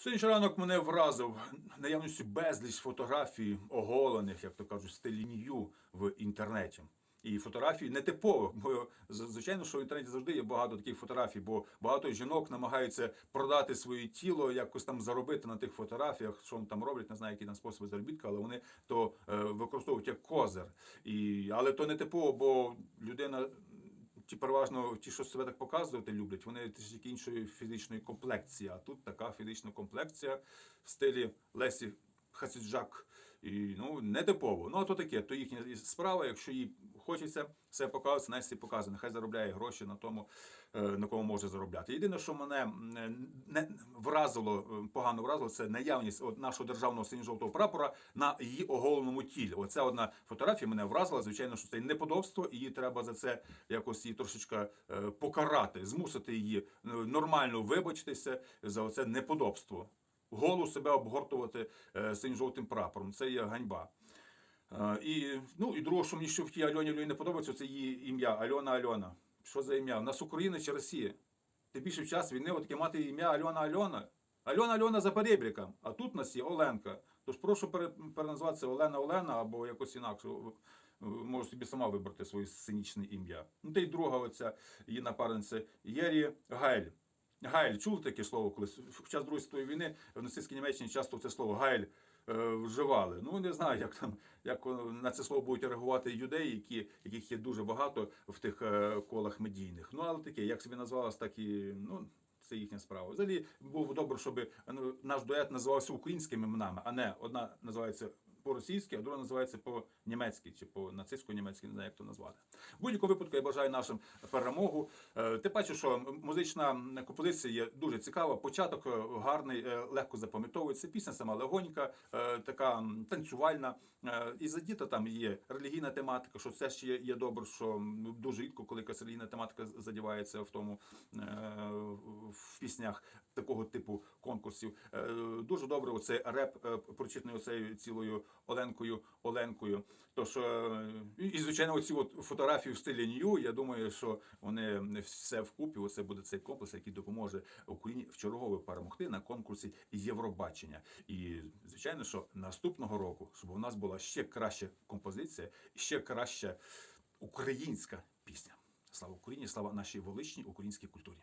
Сьогоднішній ранок мене вразив наявністю безліч фотографій оголених, як то кажуть, стилінію в інтернеті. І фотографії нетипових, бо звичайно, що в інтернеті завжди є багато таких фотографій, бо багато жінок намагаються продати своє тіло, якось там заробити на тих фотографіях, що вони там роблять, не знаю, які там способи заробітка, але вони то е, використовують як козир. І, але то не типово, бо людина ті переважно ті, що себе так показувати люблять, вони трішки іншої фізичної комплекції. А тут така фізична комплекція в стилі Лесі Хасіджак. І ну не типово. Ну а то таке, то їхня справа. Якщо їй хочеться все показувати, Настя показує. Нехай заробляє гроші на тому, е, на кому може заробляти. Єдине, що мене не вразило, е, погано вразило, це наявність от нашого державного синьо-жовтого прапора на її оголеному тілі. Оце одна фотографія мене вразила. Звичайно, що це неподобство, і її треба за це якось її трошечка е, покарати, змусити її нормально вибачитися за це неподобство. Голу себе обгортувати синьо-жовтим прапором. Це є ганьба. Е, І, ну, і друге, що мені ще в тій Альоні Альоні не подобається, це її ім'я Альона Альона. Що за ім'я? У нас Україна чи Росія? Ти більше в час війни от таке мати ім'я Альона Альона. Альона Альона за перебріком, а тут у нас є Оленка. Тож прошу пере- переназватися Олена Олена або якось інакше. Можеш собі сама вибрати своє сценічне ім'я. Ну, та й друга оця її напарниця Єрі Гайль. Гайль, чули таке слово колись? В час Другої світової війни в нацистській Німеччині часто це слово Гайль вживали. Ну не знаю, як там як е, на це слово будуть реагувати юдеї, які, яких є дуже багато в тих е, колах медійних. Ну але таке, як собі назвалось, так і ну. Це їхня справа. Взагалі було б добре, щоб ну, наш дует називався українськими іменами, а не одна називається по-російськи, а друга називається по-німецьки чи по нацистсько-німецьки, не знаю, як то назвати. В будь-якому випадку я бажаю нашим перемогу. Е, Ти бачиш, що музична композиція є дуже цікава. Початок е, гарний, е, легко запам'ятовується. Пісня сама легонька, така танцювальна. І задіта там є релігійна тематика, що це ще є, добре, що дуже рідко, коли якась релігійна тематика задівається в тому в піснях такого типу конкурсів. Е, Дуже добре оцей реп е, прочитаний оцею цілою Оленкою Оленкою. Тож, е, і, звичайно, оці от фотографії в стилі Нью, я думаю, що вони все вкупі, оце буде цей комплекс, який допоможе Україні вчергове перемогти на конкурсі Євробачення. І, звичайно, що наступного року, щоб у нас була ще краща композиція, ще краща українська пісня. Слава Україні, слава нашій величній українській культурі.